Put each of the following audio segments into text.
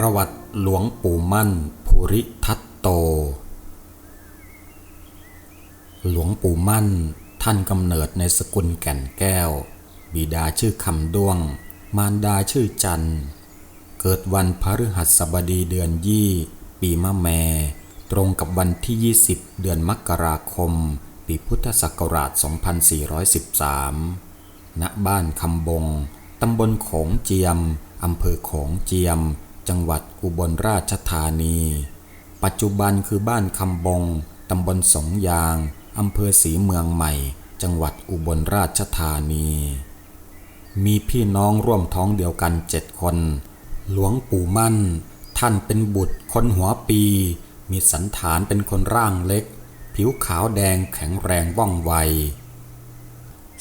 ประวัติหลวงปู่มั่น ภูริทัตโต หลวงปู่มั่นท่านกำเนิดในสกุลแก่นแก้ว บิดาชื่อคำด้วง มารดาชื่อจัน เกิดวันพฤหัสบดีเดือนยี่ ปีมะแม ตรงกับวันที่ 20 เดือนมกราคม ปีพุทธศักราช 2413 ณ บ้านคำบง ตำบลโขงเจียม อำเภอโขงเจียม จังหวัดอุบลราชธานี ปัจจุบันคือบ้านคำบงตำบลสงยางอำเภอศรีเมืองใหม่ จังหวัดอุบลราชธานี มีพี่น้องร่วมท้องเดียวกันเจ็ดคน หลวงปู่มั่น ท่านเป็นบุตรคนหัวปี มีสันฐานเป็นคนร่างเล็ก ผิวขาวแดงแข็งแรงว่องไว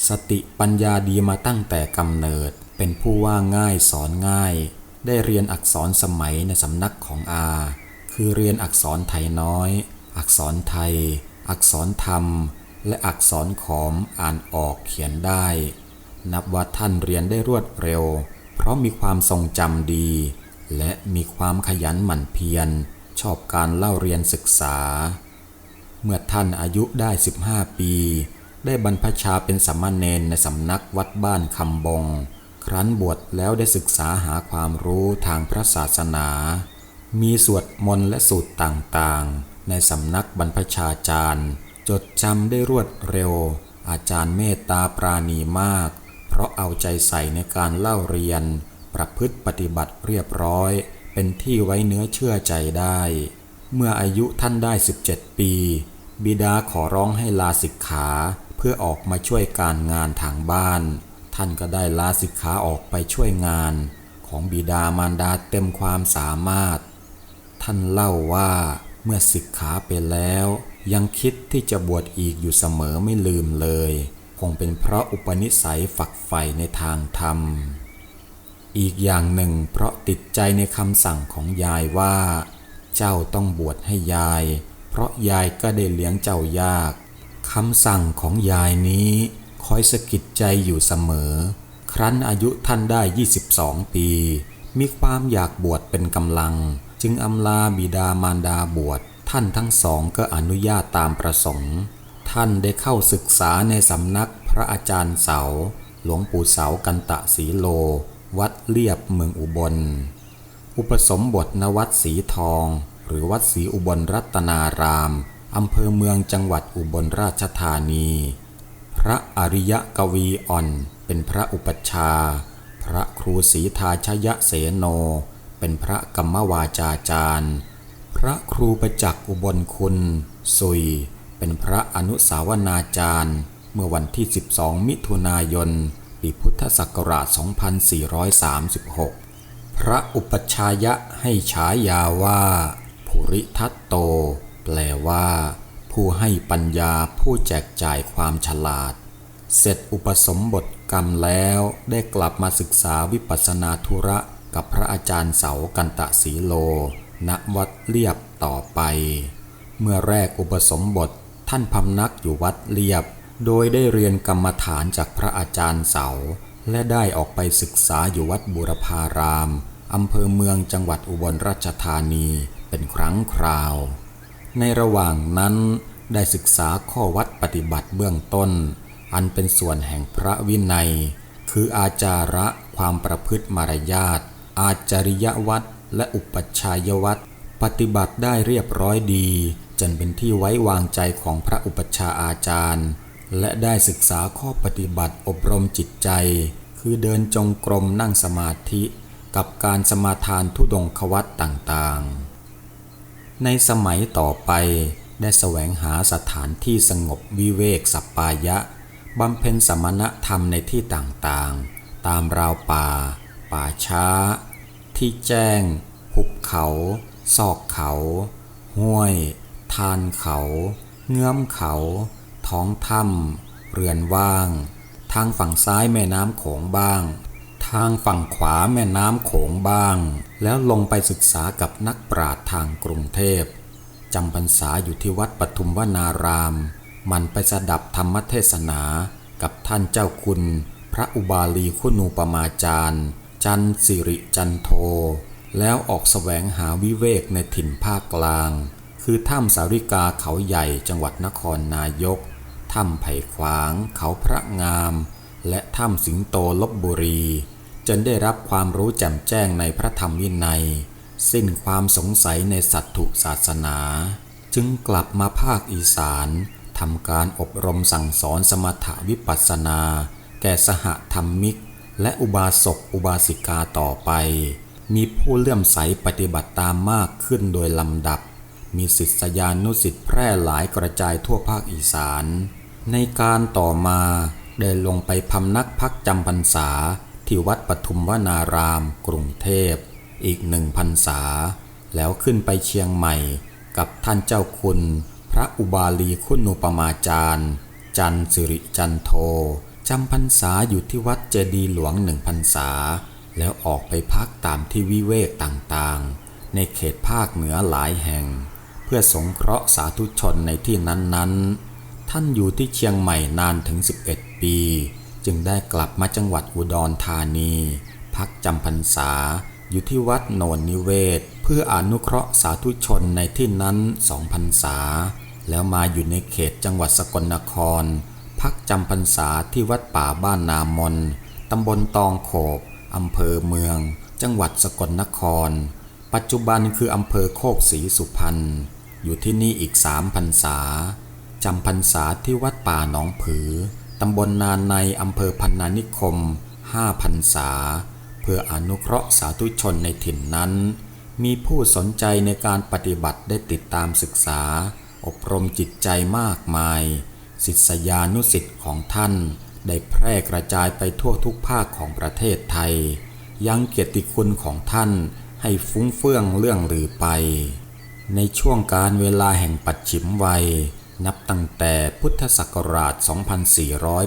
สติปัญญาดีมาตั้งแต่กำเนิดเป็นผู้ว่าง่ายสอนง่าย ได้เรียนอักษรสมัยในสำนักของอา คือเรียนอักษรไทยน้อย อักษรไทย อักษรธรรม และอักษรขอมอ่านออกเขียนได้ นับว่าท่านเรียนได้รวดเร็ว เพราะมีความทรงจำดี และมีความขยันหมั่นเพียร ชอบการเล่าเรียนศึกษา เมื่อท่านอายุได้ 15 ปี ได้บรรพชาเป็นสมมเนนในสำนักวัดบ้านคำบง ครั้นบวชแล้วได้ศึกษาหาความรู้ทางพระศาสนา มีสวดมนต์และสูตรต่างๆ ในสำนักบรรพชาจารย์ จดจำได้รวดเร็ว อาจารย์เมตตาปราณีมาก เพราะเอาใจใส่ในการเล่าเรียน ประพฤติปฏิบัติเรียบร้อย เป็นที่ไว้เนื้อเชื่อใจได้ เมื่ออายุท่านได้ 17 ปี บิดาขอร้องให้ลาสิกขาเพื่อออกมาช่วยการงานทางบ้าน ท่านก็ได้ลาสิกขาออกไปช่วยงานของบิดามารดาเต็มความสามารถ ท่านเล่าว่าเมื่อสิกขาไปแล้ว ยังคิดที่จะบวชอีกอยู่เสมอไม่ลืมเลย คงเป็นเพราะอุปนิสัยฝักใฝ่ในทางธรรม อีกอย่างหนึ่งเพราะติดใจในคำสั่งของยายว่า เจ้าต้องบวชให้ยาย เพราะยายก็ได้เลี้ยงเจ้ายากคำสั่งของยายนี้ คอยสะกิดใจอยู่เสมอ ครั้นอายุท่านได้ 22 ปี มีความอยากบวชเป็นกำลัง จึงอำลาบิดามารดาบวช ท่านทั้งสองก็อนุญาตตามประสงค์ ท่านได้เข้าศึกษาในสำนักพระอาจารย์เสา หลวงปู่เสากันตะสีโล วัดเลียบเมืองอุบล อุปสมบทณวัดสีทอง หรือวัดศรีอุบลรัตนารามอำเภอเมืองจังหวัดอุบลราชธานี ระอริยกวีอ่อน เป็นพระอุปัชฌาย์พระครูศรีทาชยเสโน เป็นพระกรรมวาจาจารย์ พระครูประจักษ์อุบลคุณ สุย เป็นพระอนุสาวนาจารย์ เมื่อวันที่ 12 มิถุนายน ปีพุทธศักราช 2436 พระอุปัชฌายะให้ฉายาว่าภูริทัตโต แปลว่า ผู้ให้ปัญญาผู้แจกจ่ายความฉลาด เสร็จอุปสมบทกรรมแล้วได้กลับมาศึกษาวิปัสสนาธุระกับพระอาจารย์เสากันตะสีโล ณวัดเลียบต่อไป เมื่อแรกอุปสมบทท่านพำนักอยู่วัดเลียบ โดยได้เรียนกรรมฐานจากพระอาจารย์เสา และได้ออกไปศึกษาอยู่วัดบุรพารามอำเภอเมืองจังหวัดอุบลราชธานีเป็นครั้งคราว ในระหว่างนั้นได้ศึกษาข้อวัดปฏิบัติเบื้องต้น อันเป็นส่วนแห่งพระวินัย คืออาจาระความประพฤติมารยาทอาจาริยวัดและอุปัชฌายวัดปฏิบัติได้เรียบร้อยดี จนเป็นที่ไว้วางใจของพระอุปัชาอาจารย์ และได้ศึกษาข้อปฏิบัติอบรมจิตใจ คือเดินจงกรมนั่งสมาธิ กับการสมาทานทุดงควัตต่างๆ ในสมัยต่อไปได้แสวงหาสถานที่สงบวิเวกสัปปายะบำเพ็ญสมณธรรมในที่ต่างๆ ตามราวป่า ป่าช้า ที่แจ้ง หุบเขา ซอกเขา ห้วย ทานเขา เงื้อมเขา ท้องถ้ำเรือนว่าง ทางฝั่งซ้ายแม่น้ำโขงบ้างางฝั่งขวาแม่น้ำโขงบ้าง แล้วลงไปศึกษากับนักปราชญ์ทางกรุงเทพจำพรรษาอยู่ที่วัดปทุมวนาราม มันไปสดับธรรมเทศนากับท่านเจ้าคุณ พระอุบาลีคุณูปมาจารย์ จันสิริจันโท แล้วออกแสวงหาวิเวกในถิ่นภาคกลาง คือถ้ำสาริกาเขาใหญ่จังหวัดนครนายก ถ้ำไผ่ขวาง เขาพระงาม และถ้ำสิงโตลบบุรี จนได้รับความรู้แจ่มแจ้งในพระธรรมวินัย สิ้นความสงสัยในสัตถุศาสนา จึงกลับมาภาคอีสานทำการอบรมสั่งสอนสมถวิปัสสนา แก่สหธรรมิก และอุบาสกอุบาสิกาต่อไป มีผู้เลื่อมใสปฏิบัติตามมากขึ้นโดยลำดับ มีศิษยานุศิษย์แพร่หลายกระจายทั่วภาคอีสาน ในการต่อมาได้ลงไปพำนักพักจำพรรษา ที่วัดปทุมวนาราม กรุงเทพ อีกหนึ่งพรรษา แล้วขึ้นไปเชียงใหม่ กับท่านเจ้าคุณ พระอุบาลีคุณูปมาจารย์ จันสิริจันโทจำพรรษาอยู่ที่วัดเจดีหลวงหนึ่งพรรษา แล้วออกไปพักตามที่วิเวกต่างๆ ในเขตภาคเหนือหลายแห่ง เพื่อสงเคราะห์สาธุชนในที่นั้นๆ ท่านอยู่ที่เชียงใหม่นานถึง 11 ปี จึงได้กลับมาจังหวัดอุดรธานี พักจำพรรษา อยู่ที่วัดโนนนิเวศ เพื่ออนุเคราะห์สาธุชนในที่นั้นสองพรรษา แล้วมาอยู่ในเขตจังหวัดสกลนคร พักจำพรรษาที่วัดป่าบ้านนามนตำบลตองโขบอำเภอเมือง จังหวัดสกลนคร ปัจจุบันคืออำเภอโคกศรีสุพรรณอยู่ที่นี่อีกสามพรรษาจำพรรษาที่วัดป่าหนองผือ ตำบลนานในอำเภอพันนานิคมห้าพรรษา เพื่ออนุเคราะห์สาธุชนในถิ่นนั้น มีผู้สนใจในการปฏิบัติได้ติดตามศึกษา อบรมจิตใจมากมายศิษยานุศิษย์ของท่าน ได้แพร่กระจายไปทั่วทุกภาคของประเทศไทย ยังเกียรติคุณของท่านให้ฟุ้งเฟื่องเรื่องลือไป ในช่วงการเวลาแห่งปัจฉิมวัย นับตั้งแต่พุทธศักราช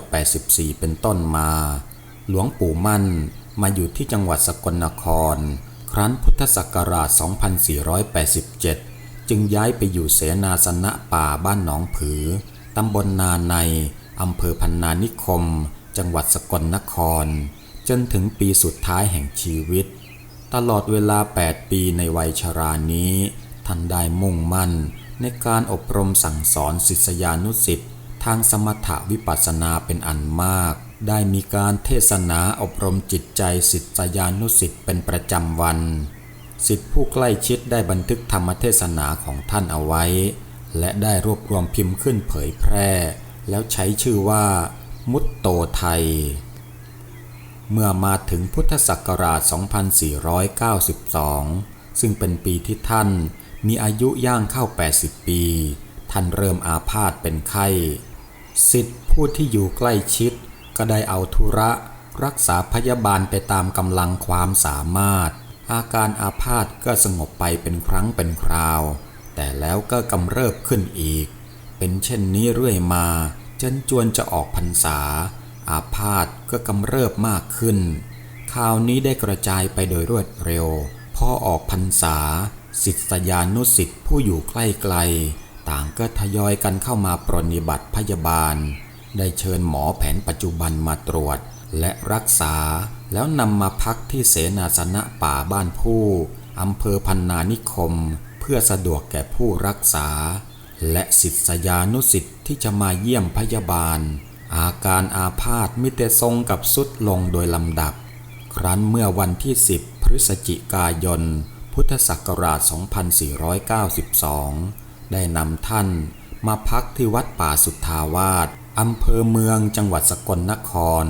2484 เป็นต้นมา หลวงปู่มั่นมาอยู่ที่จังหวัดสกลนคร ครั้นพุทธศักราช 2487 จึงย้ายไปอยู่เสนาสนะป่าบ้านหนองผือ ตำบลนาใน อำเภอพันนานิคม จังหวัดสกลนคร จนถึงปีสุดท้ายแห่งชีวิต ตลอดเวลา 8 ปีในวัยชรานี้ ท่านได้มุ่งมั่น ในการอบรมสั่งสอนศิษยานุศิษย์ทางสมถะวิปัสสนาเป็นอันมาก ได้มีการเทศนาอบรมจิตใจศิษยานุศิษย์เป็นประจำวันศิษย์ผู้ใกล้ชิดได้บันทึกธรรมเทศนาของท่านเอาไว้ และได้รวบรวมพิมพ์ขึ้นเผยแพร่ แล้วใช้ชื่อว่า มุตโตไทย เมื่อมาถึงพุทธศักราช 2492 ซึ่งเป็นปีที่ท่าน มีอายุย่างเข้า 80 ปี ท่านเริ่มอาพาธเป็นไข้ สิทธิผู้ที่อยู่ใกล้ชิด ก็ได้เอาธุระรักษาพยาบาลไปตามกำลังความสามารถ อาการอาพาธก็สงบไปเป็นครั้งเป็นคราว แต่แล้วก็กำเริบขึ้นอีก เป็นเช่นนี้เรื่อยมาจนจวนจะออกพรรษา อาพาธก็กำเริบมากขึ้นข่าวนี้ได้กระจายไปโดยรวดเร็ว พอออกพรรษา ศิษยานุศิษย์ผู้อยู่ใกล้ไกล ต่างก็ทยอยกันเข้ามาปรนนิบัติพยาบาล ได้เชิญหมอแผนปัจจุบันมาตรวจ และรักษาแล้วนำมาพักที่เสนาสนะป่าบ้านผู้อำเภอพันนานิคม เพื่อสะดวกแก่ผู้รักษา และศิษยานุศิษย์ที่จะมาเยี่ยมพยาบาล อาการอาพาธมิเตทรงกับสุดลงโดยลำดับ ครั้นเมื่อวันที่ 10 พฤศจิกายน พุทธศักราช 2492 ได้นำท่านมาพักที่วัดป่าสุทธาวาสอำเภอเมืองจังหวัดสกลนคร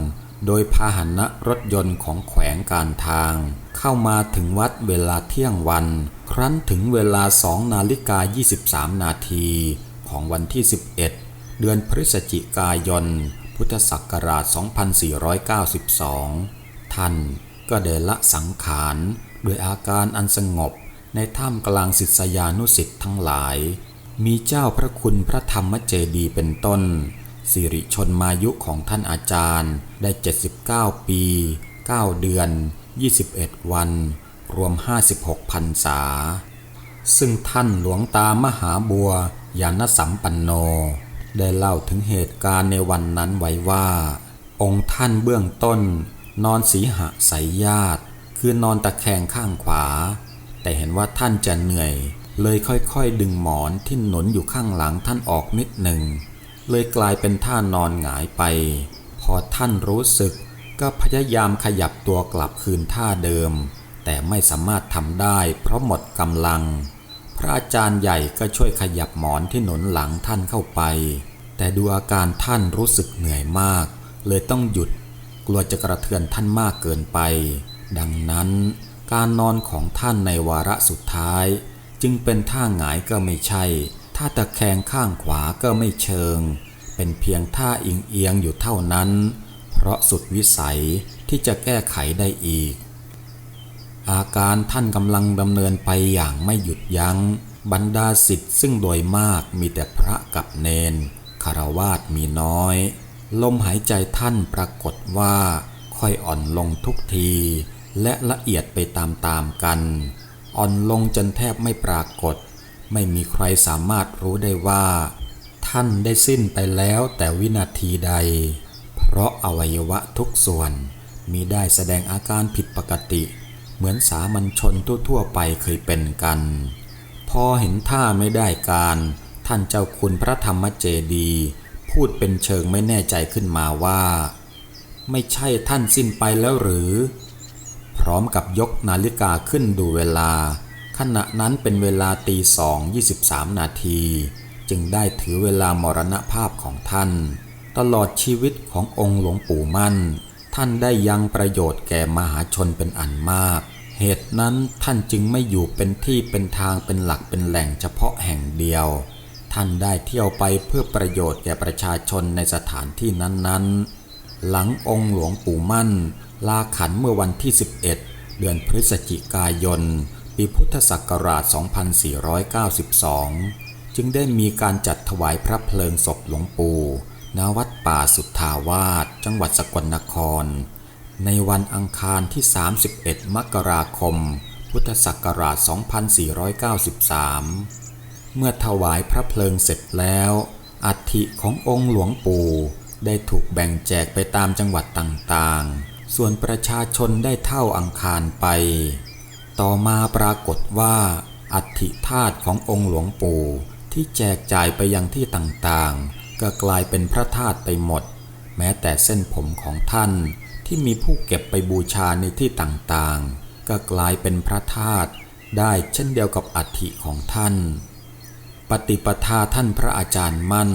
โดยพาหนะรถยนต์ของแขวงการทาง เข้ามาถึงวัดเวลาเที่ยงวัน ครั้นถึงเวลา2นาฬิกา23 นาทีของวันที่ 11 เดือนพฤศจิกายน พุทธศักราช 2492 ท่านก็ได้ละสังขาร โดยอาการอันสงบในท่ามกลางศิษยานุศิษย์ทั้งหลาย มีเจ้าพระคุณพระธรรมเจดีย์เป็นต้น สิริชนมายุของท่านอาจารย์ได้ 79 ปี 9 เดือน 21 วัน รวม 56พรรษา ซึ่งท่านหลวงตามหาบัวยานสัมปันโน ได้เล่าถึงเหตุการณ์ในวันนั้นไว้ว่า องค์ท่านเบื้องต้น นอนสีหะสายญาติ คือนอนตะแคงข้างขวา แต่เห็นว่าท่านจะเหนื่อย เลยค่อยๆดึงหมอนที่หนุนอยู่ข้างหลังท่านออกนิดหนึ่ง เลยกลายเป็นท่านอนหงายไป พอท่านรู้สึกก็พยายามขยับตัวกลับคืนท่าเดิม แต่ไม่สามารถทำได้เพราะหมดกำลัง พระอาจารย์ใหญ่ก็ช่วยขยับหมอนที่หนุนหลังท่านเข้าไป แต่ดูอาการท่านรู้สึกเหนื่อยมาก เลยต้องหยุด กลัวจะกระเทือนท่านมากเกินไป ดังนั้นการนอนของท่านในวาระสุดท้าย จึงเป็นท่าหงายก็ไม่ใช่ ท่าตะแคงข้างขวาก็ไม่เชิง เป็นเพียงท่าอิงเอียงอยู่เท่านั้น เพราะสุดวิสัยที่จะแก้ไขได้อีก อาการท่านกำลังดำเนินไปอย่างไม่หยุดยัง้ง บรรดาสิทธิ์ซึ่งโดยมากมีแต่พระกับเนนคารวาสมีน้อย ลมหายใจท่านปรากฏว่าค่อยอ่อนลงทุกที และละเอียดไปตามๆกัน อ่อนลงจนแทบไม่ปรากฏ ไม่มีใครสามารถรู้ได้ว่า ท่านได้สิ้นไปแล้วแต่วินาทีใด เพราะอวัยวะทุกส่วนมีได้แสดงอาการผิดปกติ เหมือนสามัญชนทั่วๆไปเคยเป็นกัน พอเห็นท่าไม่ได้การ ท่านเจ้าคุณพระธรรมเจดี พูดเป็นเชิงไม่แน่ใจขึ้นมาว่า ไม่ใช่ท่านสิ้นไปแล้วหรือ พร้อมกับยกนาฬิกาขึ้นดูเวลา ขณะนั้นเป็นเวลาตีสองยี่สิบสามนาที จึงได้ถือเวลามรณภาพของท่าน ตลอดชีวิตขององค์หลวงปู่มั่น ท่านได้ยังประโยชน์แก่มหาชนเป็นอันมาก เหตุนั้นท่านจึงไม่อยู่เป็นที่เป็นทางเป็นหลักเป็นแหล่งเฉพาะแห่งเดียว ท่านได้เที่ยวไปเพื่อประโยชน์แก่ประชาชนในสถานที่นั้นๆ หลังองค์หลวงปู่มั่น ลาขันเมื่อวันที่ 11 เดือนพฤศจิกายน ปีพุทธศักราช 2492 จึงได้มีการจัดถวายพระเพลิงศพหลวงปู่ณวัดป่าสุทธาวาสจังหวัดสกลนคร ในวันอังคารที่ 31 มกราคม พุทธศักราช 2493 เมื่อถวายพระเพลิงเสร็จแล้ว อัฐิขององค์หลวงปู่ได้ถูกแบ่งแจกไปตามจังหวัดต่างๆ ส่วนประชาชนได้เท่าอังคารไป ต่อมาปรากฏว่า อัฐิธาตุขององค์หลวงปู่ที่แจกจ่ายไปยังที่ต่างๆ ก็กลายเป็นพระธาตุไปหมด แม้แต่เส้นผมของท่านที่มีผู้เก็บไปบูชาในที่ต่างๆ ก็กลายเป็นพระธาตุได้เช่นเดียวกับอัฐิของท่าน ปฏิปทาท่านพระอาจารย์มั่น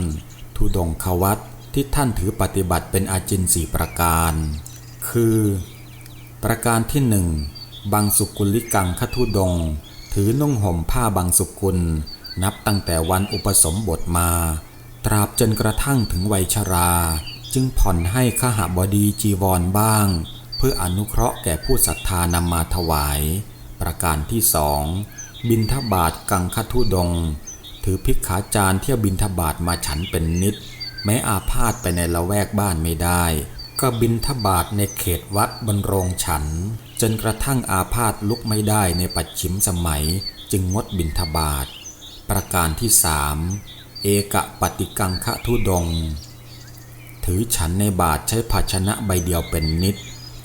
ทุดงควัตที่ท่านถือปฏิบัติเป็นอาจินสี่ประการ คือ ประการที่หนึ่งบางสุกุลิกังคทุดง ถือนุ่งห่มผ้าบางสุกุล นับตั้งแต่วันอุปสมบทมา ตราบจนกระทั่งถึงวัยชรา จึงผ่อนให้ขหบดีจีวรบ้าง เพื่ออนุเคราะห์แก่ผู้ศรัทธานำมาถวาย ประการที่สองบินทบาทกังคทุดง ถือพิกขาจารเที่ยวบินทบาทมาฉันเป็นนิด แม้อาพาธไปในละแวกบ้านไม่ได้ ก็บินทบาทในเขตวัดบนโรงฉัน จนกระทั่งอาพาธลุกไม่ได้ในปัจฉิมสมัยจึงงดบินทบาท ประการที่สามเอกปฏิกังคะทุดง ถือฉันในบาทใช้ภาชนะใบเดียวเป็นนิด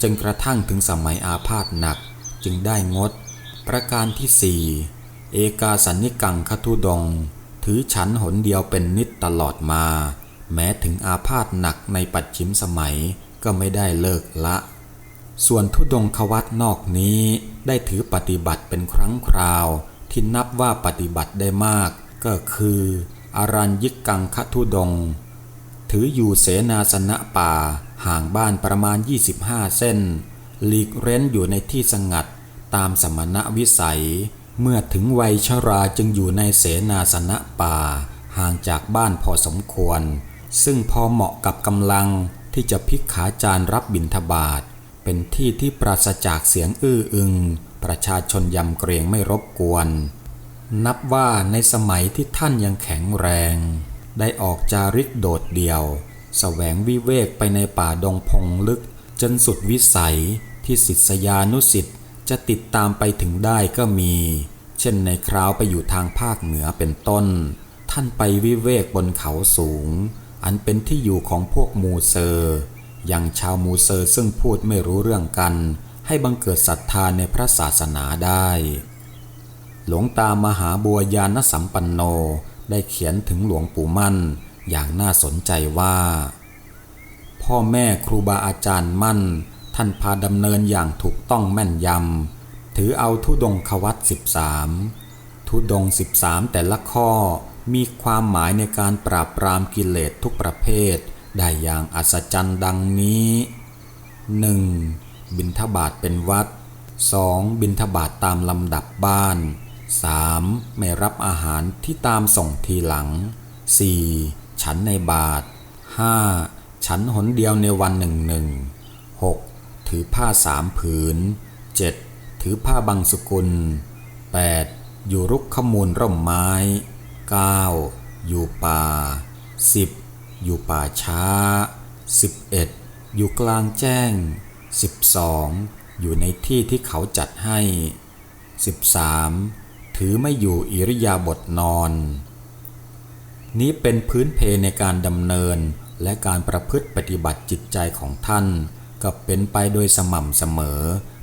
จนกระทั่งถึงสมัยอาพาธหนักจึงได้งด ประการที่สี่เอกาสันนิกังคทุดง ถือฉันหนเดียวเป็นนิดตลอดมา แม้ถึงอาพาธหนักในปัจฉิมสมัยก็ไม่ได้เลิกละ ส่วนทุดงควัตนอกนี้ได้ถือปฏิบัติเป็นครั้งคราว ที่นับว่าปฏิบัติได้มาก ก็คืออารัญยิกกังคทุดง ถืออยู่เสนาสนะป่าห่างบ้านประมาณ 25 เส้น หลีกเร้นอยู่ในที่สงัดตามสมณะวิสัย เมื่อถึงวัยชราจึงอยู่ในเสนาสนะป่า ห่างจากบ้านพอสมควร ซึ่งพอเหมาะกับกำลังที่จะพิกขาจารรับบิณฑบาต เป็นที่ที่ปราศจากเสียงอื้ออึง ประชาชนยำเกรงไม่รบกวน นับว่าในสมัยที่ท่านยังแข็งแรง ได้ออกจาริกโดดเดี่ยวแสวงวิเวกไปในป่าดงพงลึก จนสุดวิสัยที่ศิษยานุสิทธิ์จะติดตามไปถึงได้ก็มี เช่นในคราวไปอยู่ทางภาคเหนือเป็นต้น ท่านไปวิเวกบนเขาสูง อันเป็นที่อยู่ของพวกมูเซอร์อย่างชาวมูเซอร์ซึ่งพูดไม่รู้เรื่องกัน ให้บังเกิดศรัทธาในพระศาสนาได้ หลวงตามหาบัวยานสัมปันโนได้เขียนถึงหลวงปู่มั่น อย่างน่าสนใจว่า พ่อแม่ครูบาอาจารย์มั่น ท่านพาดำเนินอย่างถูกต้องแม่นยำ ถือเอาทุดงควัตสิบสามทุดงสิบสามแต่ละข้อ มีความหมายในการปราบปรามกิเลสทุกประเภท ได้อย่างอัศจรรย์ดังนี้ 1. บินทบาทเป็นวัด 2. บินทบาทตามลำดับบ้าน 3. ไม่รับอาหารที่ตามส่งทีหลัง 4. ฉันในบาท 5. ฉันหนเดียวในวันหนึ่งหนึ่ง 6. ถือผ้าสามผืน 7. ถือผ้าบางสกุล 8. อยู่รุกขมูลร่มไม้ 9. อยู่ป่า 10. อยู่ป่าช้า 11. อยู่กลางแจ้ง 12. อยู่ในที่ที่เขาจัดให้ 13. ถือไม่อยู่อิริยาบถนอน นี้เป็นพื้นเพในการดำเนินและการประพฤติปฏิบัติจิตใจของท่าน ก็เป็นไปโดยสม่ำเสมอ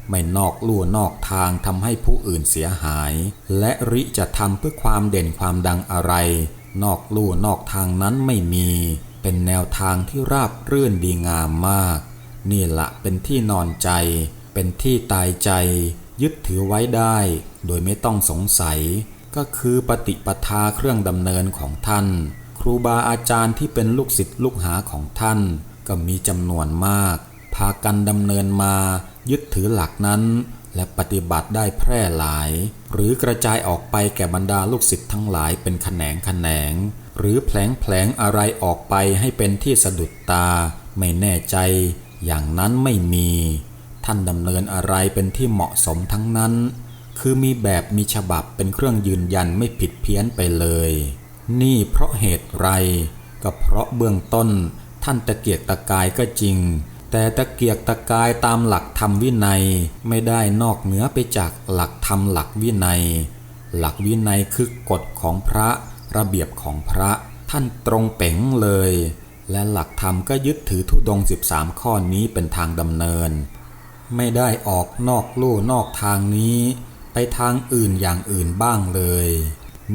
ไม่นอกลู่นอกทางทำให้ผู้อื่นเสียหาย และริจะทำเพื่อความเด่นความดังอะไร นอกลู่นอกทางนั้นไม่มี เป็นแนวทางที่ราบรื่นดีงามมาก นี่ละเป็นที่นอนใจ เป็นที่ตายใจ ยึดถือไว้ได้ โดยไม่ต้องสงสัย ก็คือปฏิปทาเครื่องดำเนินของท่าน ครูบาอาจารย์ที่เป็นลูกศิษย์ลูกหาของท่าน ก็มีจำนวนมาก พากันดำเนินมายึดถือหลักนั้น และปฏิบัติได้แพร่หลาย หรือกระจายออกไปแก่บรรดาลูกศิษย์ทั้งหลายเป็นแขนงแขนง หรือแผลงแผลงอะไรออกไปให้เป็นที่สะดุดตา ไม่แน่ใจ อย่างนั้นไม่มี ท่านดำเนินอะไรเป็นที่เหมาะสมทั้งนั้น คือมีแบบมีฉบับเป็นเครื่องยืนยันไม่ผิดเพี้ยนไปเลย นี่เพราะเหตุไรก็เพราะเบื้องต้นท่านตะเกียกตะกายก็จริง แต่ตะเกียกตะกายตามหลักธรรมวินัยไม่ได้นอกเหนือไปจากหลักธรรมหลักวินัย หลักวินัยคือกฎของพระระเบียบของพระท่านตรงเป๋งเลย และหลักธรรมก็ยึดถือทุดง 13 ข้อนี้เป็นทางดำเนิน ไม่ได้ออกนอกลู่นอกทางนี้ ไปทางอื่นอย่างอื่นบ้างเลย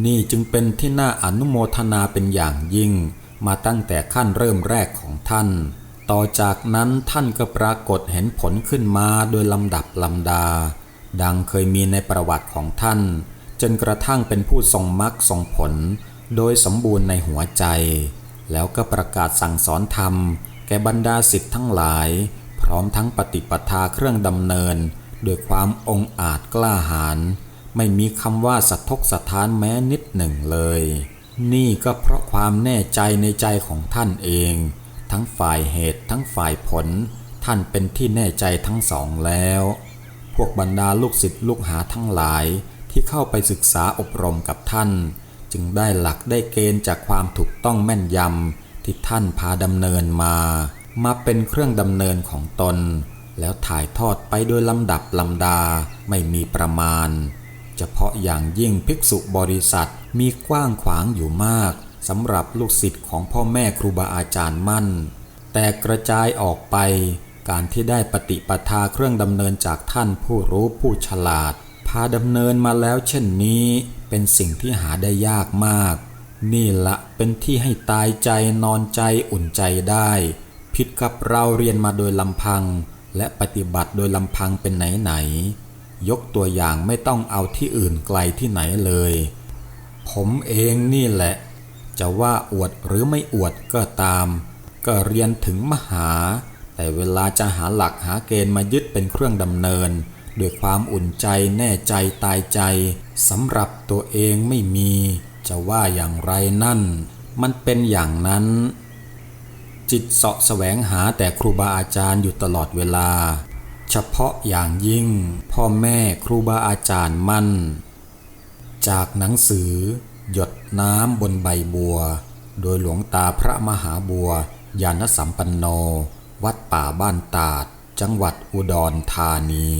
นี่จึงเป็นที่น่าอนุโมทนาเป็นอย่างยิ่ง มาตั้งแต่ขั้นเริ่มแรกของท่าน ต่อจากนั้นท่านก็ปรากฏเห็นผลขึ้นมาโดยลำดับลำดา ดังเคยมีในประวัติของท่าน จนกระทั่งเป็นผู้ทรงมรรคทรงผล โดยสมบูรณ์ในหัวใจ แล้วก็ประกาศสั่งสอนธรรม แก่บรรดาสิทธิ์ทั้งหลาย พร้อมทั้งปฏิปทาเครื่องดำเนินด้วยความองอาจกล้าหาญไม่มีคำว่าสะทกสะท้านแม้นิดหนึ่งเลย นี่ก็เพราะความแน่ใจในใจของท่านเอง ทั้งฝ่ายเหตุทั้งฝ่ายผล ท่านเป็นที่แน่ใจทั้งสองแล้ว พวกบรรดาลูกศิษย์ลูกหาทั้งหลายที่เข้าไปศึกษาอบรมกับท่าน จึงได้หลักได้เกณฑ์จากความถูกต้องแม่นยำที่ท่านพาดำเนินมา มาเป็นเครื่องดำเนินของตน แล้วถ่ายทอดไปโดยลำดับลำดาไม่มีประมาณ เฉพาะอย่างยิ่งภิกษุบริษัทมีกว้างขวางอยู่มาก สำหรับลูกศิษย์ของพ่อแม่ครูบาอาจารย์มั่น แต่กระจายออกไป การที่ได้ปฏิปทาเครื่องดำเนินจากท่านผู้รู้ผู้ฉลาด พาดำเนินมาแล้วเช่นนี้ เป็นสิ่งที่หาได้ยากมาก นี่ละเป็นที่ให้ตายใจนอนใจอุ่นใจได้ ผิดกับเราเรียนมาโดยลำพัง และปฏิบัติโดยลำพังเป็นไหนไหนยกตัวอย่างไม่ต้องเอาที่อื่นไกลที่ไหนเลย ผมเองนี่แหละ จะว่าอวดหรือไม่อวดก็ตาม ก็เรียนถึงมหา แต่เวลาจะหาหลักหาเกณฑ์มายึดเป็นเครื่องดำเนินด้วยความอุ่นใจแน่ใจตายใจสำหรับตัวเองไม่มี จะว่าอย่างไรนั่น มันเป็นอย่างนั้น จิตเสาะแสวงหาแต่ครูบาอาจารย์อยู่ตลอดเวลา เฉพาะอย่างยิ่ง พ่อแม่ครูบาอาจารย์มั่น จากหนังสือ หยดน้ำบนใบบัว โดยหลวงตาพระมหาบัวยานสัมปันโน วัดป่าบ้านตาด จังหวัดอุดรธานี